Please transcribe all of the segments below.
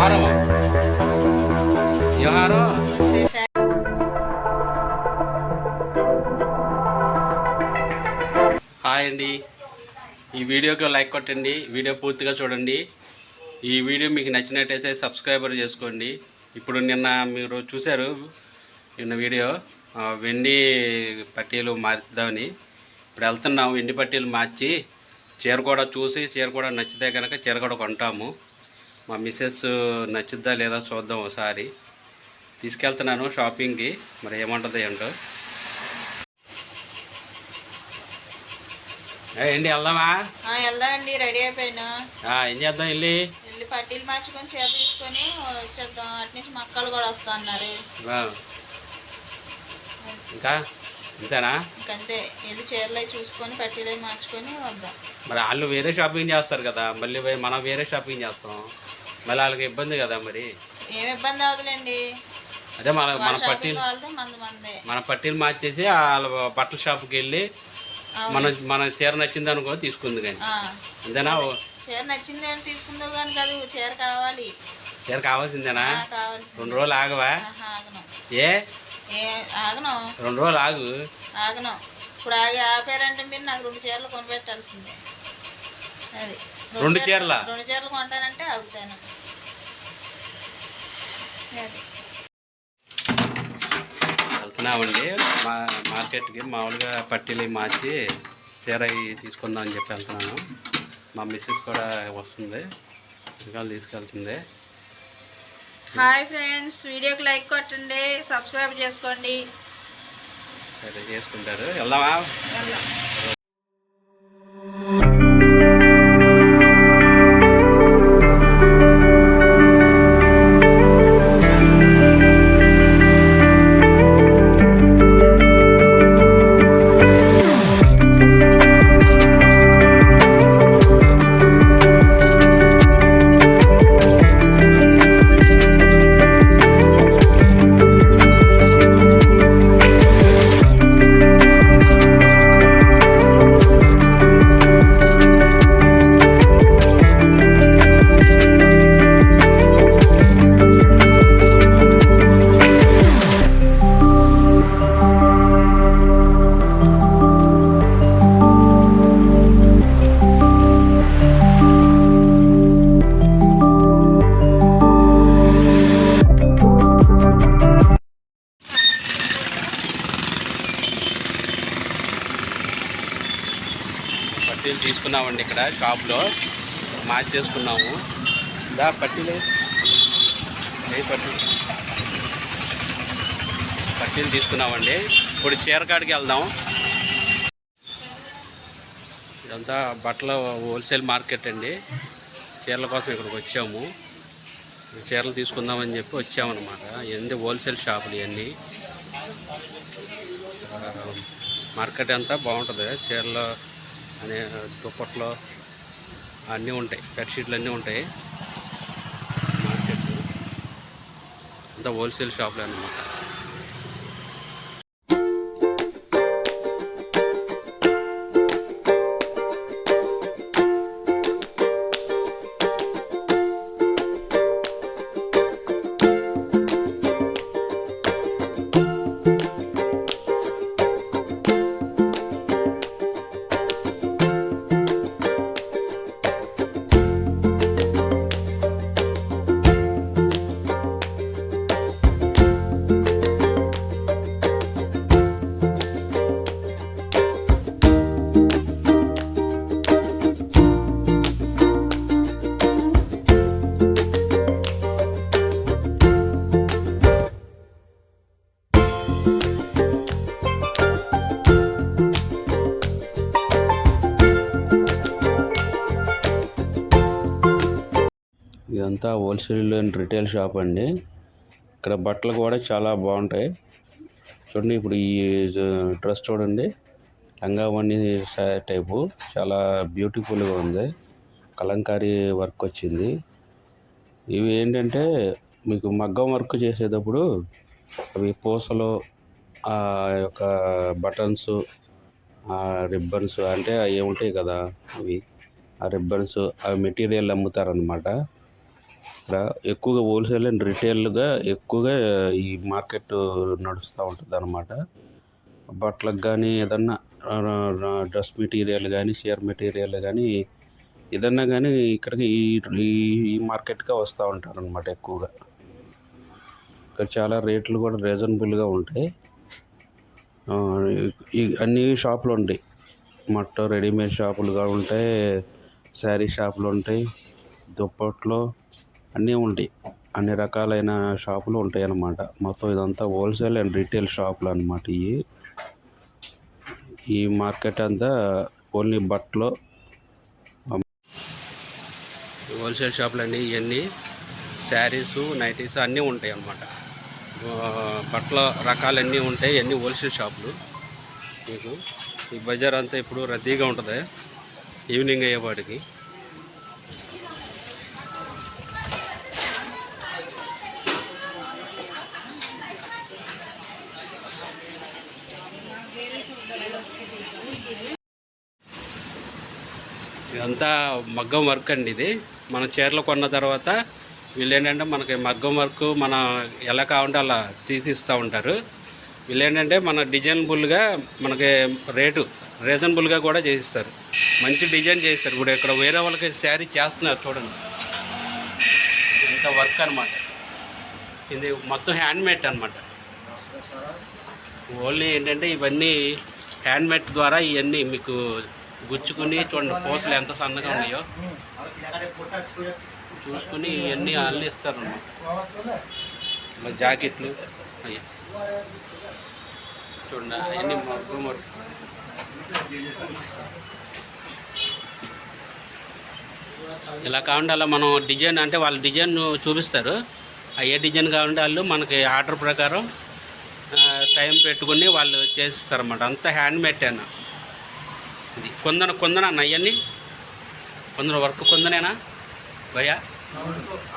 వ్యవహారం వ్యవహారం హాయ్ అండి. ఈ వీడియోకి లైక్ కొట్టండి. వీడియో పూర్తిగా చూడండి. ఈ వీడియో మీకు నచ్చినట్టయితే సబ్స్క్రైబర్ చేసుకోండి. ఇప్పుడు నిన్న మీరు చూశారు నిన్న వీడియో. వెండి పట్టీలు మార్చుదామని ఇప్పుడు వెళ్తున్నాం. వెండి పట్టీలు మార్చి చీర కూడా చూసి చీర కూడా నచ్చితే కనుక చీర కూడా కొంటాము. మా మిస్సెస్ నచ్చుద్దా లేదా చూద్దాం ఒకసారి. తీసుకెళ్తున్నాను షాపింగ్కి. మరి ఏమంటుంది ఏంటో. ఏంటి వెళ్దామా? వెళ్దామండి రెడీ అయిపోయాను. ఏం చేద్దాం వెళ్ళి? వెళ్ళి పట్టీలు మార్చుకొని చీర తీసుకొని వచ్చేద్దాం. అటు నుంచి మక్కలు కూడా వస్తా అన్నారు. ఇంకా? అంతేనా ఇంకంతే. వెళ్ళి చీరలు చూసుకొని పట్టీలు మార్చుకొని వద్దాం. మరి వాళ్ళు వేరే షాపింగ్ చేస్తారు కదా. మళ్ళీ మనం వేరే షాపింగ్ చేస్తాం. మళ్ళీ వాళ్ళకి ఇబ్బంది కదా మరి? ఏం ఇబ్బంది అవదులేండి అదే మన మన పట్టీలు మన పట్టీలు మార్చేసి వాళ్ళ బట్టల షాప్కి వెళ్ళి. మన మన చీర నచ్చింది అనుకో తీసుకుంది కానీ. అంతేనా? చీర నచ్చింది అని తీసుకుందావు కానీ కాదు చీర కావాలి. చీర కావాల్సిందేనా? రెండు రోజులు ఆగవా? ఆహా, ఆగను. ఏ? ఏ ఆగను. రెండు రోజులు ఆగు. ఆగను. ఇప్పుడు ఆగి ఆపారంటే మీరు నాకు రెండు చీరలు కొనిపెట్టాల్సిందే. అది. రెండు చీర- చీరలా? రెండు చీరలు కొంటానంటే ఆగుతాను. వెళ్తున్నామండి మా మార్కెట్కి మామూలుగా పట్టీలు మార్చి చీర తీసుకుందాం అని చెప్పి వెళ్తున్నాను. మా మిస్సెస్ కూడా వస్తుంది. ఇంకా తీసుకెళ్తుంది. హాయ్ ఫ్రెండ్స్ వీడియోకి లైక్ కొట్టండి సబ్స్క్రైబ్ చేసుకోండి. చేసుకుంటారు. వెళ్దామా? షాప్లో మార్చి చేసుకున్నాము. దా పట్టీలే ఏ పట్టీలు పట్టీలు తీసుకున్నామండి. ఇప్పుడు చీరకాడికి వెళ్దాం. ఇదంతా బట్టల హోల్సేల్ మార్కెట్ అండి. చీరల కోసం ఇక్కడికి వచ్చాము. చీరలు తీసుకుందామని చెప్పి వచ్చామన్నమాట. ఇవన్నీ హోల్సేల్ షాపులు ఇవన్నీ. మార్కెట్ అంతా బాగుంటుంది. చీరలు అనే దుప్పట్లు అన్నీ ఉంటాయి. బెడ్షీట్లు అన్నీ ఉంటాయి. మార్కెట్ అంతా హోల్సేల్ షాప్లే అన్నమాట. ఇదంతా హోల్సేల్ అండ్ రిటైల్ షాప్ అండి. ఇక్కడ బట్టలు కూడా చాలా బాగుంటాయి. చూడండి ఇప్పుడు ఈ డ్రెస్ చూడండి. లంగావణి టైపు. చాలా బ్యూటిఫుల్గా ఉంది. కలంకారీ వర్క్ వచ్చింది. ఇవి ఏంటంటే మీకు మగ్గం వర్క్ చేసేటప్పుడు అవి పూసలు ఆ యొక్క బటన్స్ రిబ్బన్స్ అంటే అవి ఉంటాయి కదా అవి. ఆ రిబ్బన్స్ ఆ మెటీరియల్ అమ్ముతారనమాట ఇక్కడ ఎక్కువగా హోల్సేల్ అండ్ రిటైల్గా ఎక్కువగా ఈ మార్కెట్ నడుస్తూ ఉంటుంది అనమాట బట్టలకు కానీ ఏదన్నా డ్రెస్ మెటీరియల్ కానీ షేర్ మెటీరియల్ కానీ ఏదన్నా కానీ ఇక్కడికి ఈ ఈ- మార్కెట్గా వస్తూ ఉంటారు అనమాట ఎక్కువగా. ఇక్కడ చాలా రేట్లు కూడా రీజనబుల్గా ఉంటాయి. అన్ని షాపులు ఉంటాయి. మొత్తం రెడీమేడ్ షాపులుగా ఉంటాయి శారీ షాపులు ఉంటాయి దుప్పట్లు అన్నీ ఉంటాయి. అన్ని రకాలైన షాపులు ఉంటాయి అన్నమాట మొత్తం ఇదంతా హోల్సేల్ అండ్ రీటైల్ షాపులు అన్నమాట ఇవి. ఈ మార్కెట్ అంతా ఓన్లీ బట్టలు. హోల్సేల్ షాపులు అండి ఇవన్నీ శారీస్ నైటీస్ అన్నీ ఉంటాయి అన్నమాట బట్టల రకాలన్నీ ఉంటాయి ఇవన్నీ హోల్సేల్ షాపులు. మీకు ఈ బజార్ అంతా ఇప్పుడు రద్దీగా ఉంటుంది. ఈవినింగ్ అయ్యేవాడికి ఇదంతా మగ్గం వర్క్ అండి ఇది. మన చీరలు కొన్న తర్వాత వీళ్ళు ఏంటంటే మనకి మగ్గం వర్క్ మన ఎలా కావాలంటే అలా తీసిస్తూ ఉంటారు. వీళ్ళు ఏంటంటే మన డిజైనబుల్గా మనకి రేటు రీజనబుల్గా కూడా చేసిస్తారు. మంచి డిజైన్ చేస్తారు. ఇప్పుడు ఇక్కడ వేరే వాళ్ళకి శారీ చేస్తున్నారు చూడండి. ఇంత వర్క్ అనమాట ఇది మొత్తం హ్యాండ్మేడ్ అనమాట ఓన్లీ ఏంటంటే ఇవన్నీ హ్యాండ్మేడ్ ద్వారా ఇవన్నీ మీకు గుచ్చుకుని చూడండి పూసలు ఎంత సన్నగా ఉన్నాయో. చూసుకుని ఇవన్నీ అల్లి ఇస్తారు. అన్నమాట జాకెట్లు? అవి చూడండి అవన్నీ మగ్గు మగ్గు ఇలా కావాలంటే అలా మనం డిజైన్ అంటే వాళ్ళ డిజైన్ చూపిస్తారు. ఆ ఏ డిజైన్ కావాలంటే వాళ్ళు మనకి ఆర్డర్ ప్రకారం టైం పెట్టుకుని వాళ్ళు చేసిస్తారు అన్నమాట అంతా హ్యాండ్మేడ్ అన్న ఇది కొందన కొందన అన్న అవన్నీ కొందన వర్క్ కొందనేనా? భయ్యా?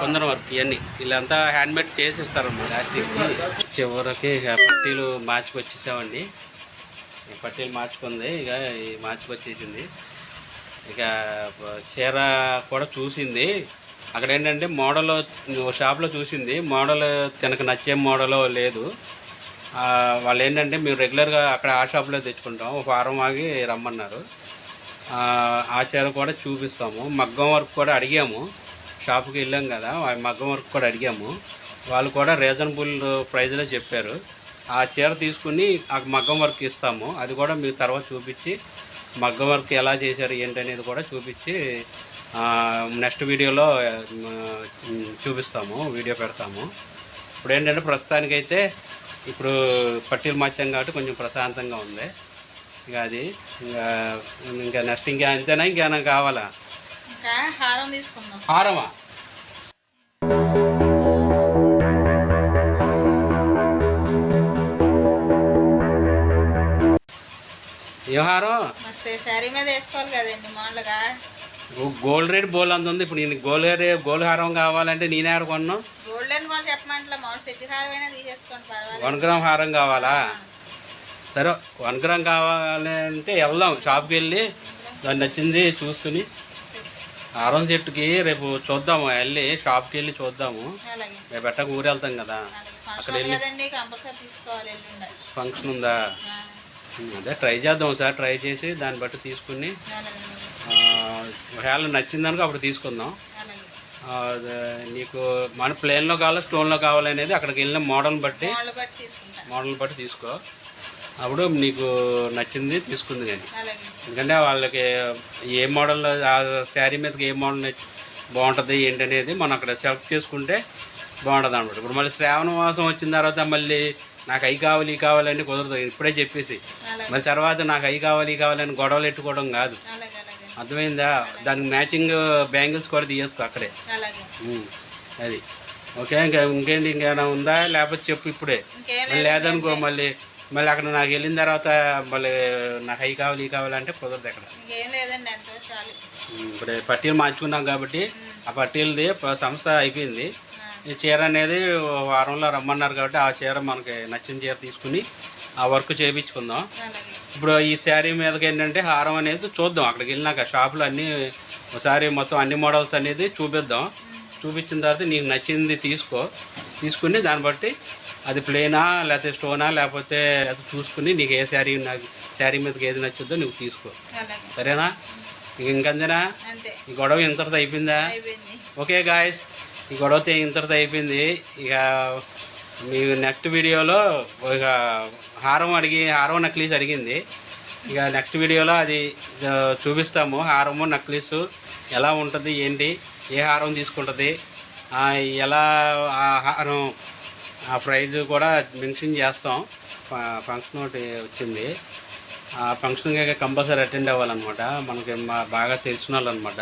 కొందన వర్క్ ఇవన్నీ. వీళ్ళంతా హ్యాండ్మేడ్ చేసిస్తారన్నమాట యాక్టివ్కి చివరికి ఇక పట్టీలు మార్చుకు వచ్చేసామండి ఈ పట్టీలు మార్చుకుంది ఇక ఈ మార్చుకు వచ్చేసింది ఇక చీర కూడా చూసింది. అక్కడ ఏంటంటే మోడల్ షాప్లో చూసింది. మోడల్ తనకు నచ్చే మోడల్ లేదు. వాళ్ళు ఏంటంటే మేము రెగ్యులర్గా అక్కడ ఆ షాప్లో తెచ్చుకుంటాం. ఒక వారం ఆగి రమ్మన్నారు. ఆ, చీర కూడా చూపిస్తాము. మగ్గం వర్క్ కూడా అడిగాము. షాప్కి వెళ్ళాం కదా ఆ మగ్గం వర్క్ కూడా అడిగాము. వాళ్ళు కూడా రీజనబుల్ ప్రైజ్లో చెప్పారు. ఆ చీర తీసుకుని ఆ మగ్గం వర్క్ ఇస్తాము. అది కూడా మీకు తర్వాత చూపించి మగ్గం వర్క్ ఎలా చేశారు ఏంటనేది కూడా చూపించి నెక్స్ట్ వీడియోలో చూపిస్తాము వీడియో పెడతాము. ఇప్పుడు ఏంటంటే ప్రస్తుతానికైతే ఇప్పుడు పట్టీలు మార్చాం కాబట్టి కొంచెం ప్రశాంతంగా ఉంది. ఇక అది ఇంకా ఇంకా నెక్స్ట్ ఇంకా అంతేనా ఇంకేమైనా కావాలా? హారం తీసుకుందాం. హారమా? ఏ హారం? మస్తు శారీ మీద వేసుకోవాలి కదండి మామూలుగా గోల్డ్ రేట్ బోల్ అంత ఉంది. ఇప్పుడు నేను గోల్డ్ రేట్ గోల్డ్ హారం కావాలంటే నేనే ఆడ కొన్నాను గోల్డెన్ కొని సెట్టి హారం అయినా తీసేసుకోండి పర్వాలేదు. వన్ గ్రామ్ హారం కావాలా? సరే వన్ గ్రామ్ కావాలంటే వెళ్దాం షాప్కి వెళ్ళి దాన్ని నచ్చింది చూసుకుని. హారం సెట్కి రేపు చూద్దాము వెళ్ళి షాప్కి వెళ్ళి చూద్దాము. రేపు ఎట్టకు ఊరు వెళ్తాం కదా. తీసుకోవాలి ఎల్లుండ. ఫంక్షన్ ఉందా? అదే ట్రై చేద్దాం సార్ ట్రై చేసి దాన్ని బట్టి తీసుకుని ఒకవేళ నచ్చిందనుకో అప్పుడు తీసుకుందాం. నీకు మన ప్లేన్లో కావాలా స్టోన్లో కావాలనేది అక్కడికి వెళ్ళిన మోడల్ని బట్టి వాళ్ళు బట్టి తీసుకుంటాను మోడల్ బట్టి తీసుకో. అప్పుడు నీకు నచ్చింది తీసుకుంది కానీ ఎందుకంటే వాళ్ళకి ఏ మోడల్ ఆ శారీ మీదకి ఏ మోడల్ బాగుంటుంది ఏంటనేది మనం అక్కడ సెలెక్ట్ చేసుకుంటే బాగుంటుంది అనమాట ఇప్పుడు మళ్ళీ శ్రావణ మాసం వచ్చిన తర్వాత మళ్ళీ నాకు అవి కావాలి ఈ కావాలని కుదరదు. ఇప్పుడే చెప్పేసి. మళ్ళీ తర్వాత నాకు అవి కావాలి ఈ కావాలని గొడవలు ఎట్టుకోవడం కాదు. అర్థమైందా? దానికి మ్యాచింగ్ బ్యాంగిల్స్ కూడా తీయేసుకో అక్కడే. అది. ఓకే ఇంకా ఇంకేంటి ఇంకేమైనా ఉందా? లేకపోతే చెప్పు ఇప్పుడే. లేదనుకో మళ్ళీ మళ్ళీ అక్కడ నాకు వెళ్ళిన తర్వాత మళ్ళీ నాకు అవి కావాలి ఈ కావాలంటే కుదరదు అక్కడ. ఇప్పుడు పట్టీలు మార్చుకున్నాం కాబట్టి ఆ పట్టీలది సంస్థ అయిపోయింది. ఈ చీర అనేది వారంలో రమ్మన్నారు కాబట్టి ఆ చీర మనకి నచ్చిన చీర తీసుకుని ఆ వర్క్ చేయించుకుందాం. ఇప్పుడు ఈ శారీ మీదకి ఏంటంటే హారం అనేది చూద్దాం. అక్కడికి వెళ్ళినాక షాపులో అన్నీ ఒకసారి మొత్తం అన్ని మోడల్స్ అనేది చూపిద్దాం. చూపించిన తర్వాత నీకు నచ్చింది తీసుకో. తీసుకుని దాన్ని బట్టి అది ప్లేనా లేకపోతే స్టోనా లేకపోతే అది చూసుకుని నీకు ఏ శారీ నాకు శారీ మీదకి ఏది నచ్చుద్దో నువ్వు తీసుకో. సరేనా? ఇక ఇంకంతేనా? ఈ గొడవ ఇంతటితో అయిపోయిందా? అయిపోయింది. ఓకే గాయస్ ఈ గొడవతో ఇంతటితో అయిపోయింది. ఇక మీ నెక్స్ట్ వీడియోలో ఇక హారం అడిగి హారం నక్లీస్ అడిగింది. ఇక నెక్స్ట్ వీడియోలో అది చూపిస్తాము. హారము నక్లీసు ఎలా ఉంటుంది ఏంటి ఏ హారం తీసుకుంటుంది ఎలా ఆ హారం ఆ ప్రైజ్ కూడా మెన్షన్ చేస్తాం. ఫంక్షన్ ఒకటి వచ్చింది. ఆ ఫంక్షన్కి కంపల్సరీ అటెండ్ అవ్వాలన్నమాట. మనకి మా బాగా తెలిసిన వాళ్ళు అనమాట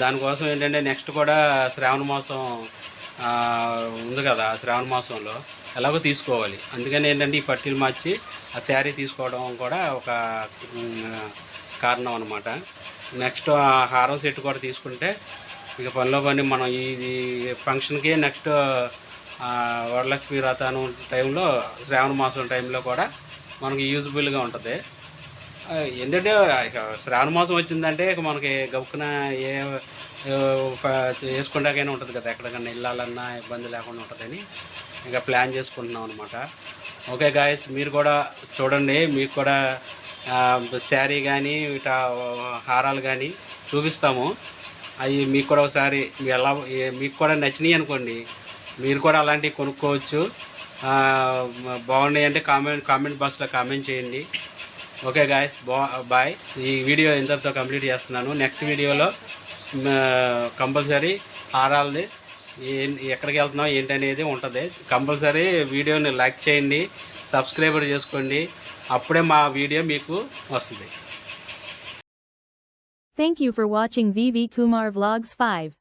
దానికోసం ఏంటంటే నెక్స్ట్ కూడా శ్రావణ మాసం ఉంది కదా శ్రావణ మాసంలో. ఎలాగో తీసుకోవాలి. అందుకని ఏంటంటే ఈ పట్టీలు మార్చి ఆ శారీ తీసుకోవడం కూడా ఒక కారణం అనమాట నెక్స్ట్ ఆ హారం సెట్ కూడా తీసుకుంటే ఇక పనిలో పని మనం ఈ ఫంక్షన్కి నెక్స్ట్ వరలక్ష్మి వ్రతానం టైంలో శ్రావణ మాసం టైంలో కూడా మనకి యూజ్ఫుల్గా ఉంటుంది. ఏంటంటే శ్రావణ మాసం వచ్చిందంటే ఇక మనకి గబుక్కున ఏ వేసుకుంటాకైనా ఉంటుంది కదా ఎక్కడికన్నా వెళ్ళాలన్నా ఇబ్బంది లేకుండా ఉంటుందని ఇంకా ప్లాన్ చేసుకుంటున్నాం అనమాట ఓకే గాయస్ మీరు కూడా చూడండి మీకు కూడా శారీ కానీ ఇట్లా హారాలు కానీ చూపిస్తాము. అవి మీకు కూడా ఒకసారి ఎలా మీకు కూడా నచ్చినాయి అనుకోండి మీరు కూడా అలాంటివి కొనుక్కోవచ్చు. బాగున్నాయి అంటే కామెంట్ కామెంట్ బాక్స్లో కామెంట్ చేయండి. ఓకే గాయస్ బా బాయ్ ఈ వీడియో ఇంతటితో కంప్లీట్ చేస్తున్నాను. నెక్స్ట్ వీడియోలో కంపల్సరీ హారాలది ఎక్కడికి వెళ్తున్నాం ఏంటనేది ఉంటుంది. కంపల్సరీ వీడియోని లైక్ చేయండి సబ్స్క్రైబర్ చేసుకోండి. అప్పుడే మా వీడియో మీకు వస్తుంది. Thank you for watching VV Kumar Vlogs 5.